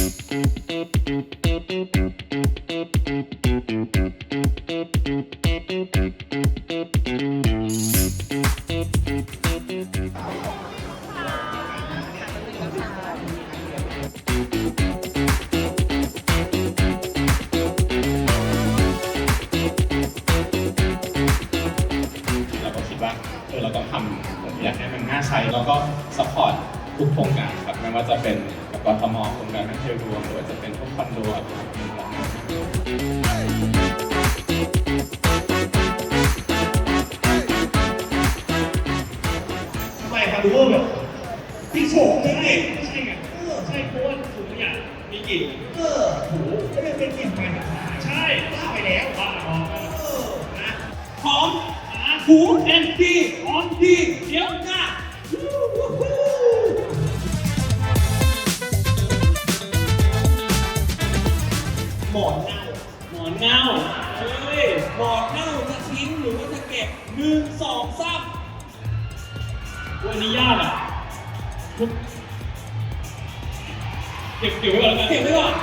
เราก็คิดว่าเออเราต้องทำผมอยากให้มันน่าใช้แล้วก็สปอร์ตทุกโครงการครับ ไม่ว่าจะเป็นกทมโครงการไม่เคยวรวมหรือว่าจะเป็นพวกคอนโดอะไรแบบนี้ครับทำไมครับดูว่าแบบพี่โฉมใช่ไหมใช่ไงเออใช่เพราะว่าถุงขยะมีกลิ่นเออโหแล้วมันเป็นกลิ่นไฟแบบไหนใช่บ้าไปแล้วว่าออกเออนะหอมหูเอ็นดีหอมดีเดี๋ยวหน้า หมอนเน่าหมอนเน่าเฮ้ยหมอนเน่าจะทิ้งหรือว่าจะเก็บหนึ่งสองสามวันนี้ยากอะเก็บเก็บไว้ก่อนแล้วกัน เก็บไว้ก่อน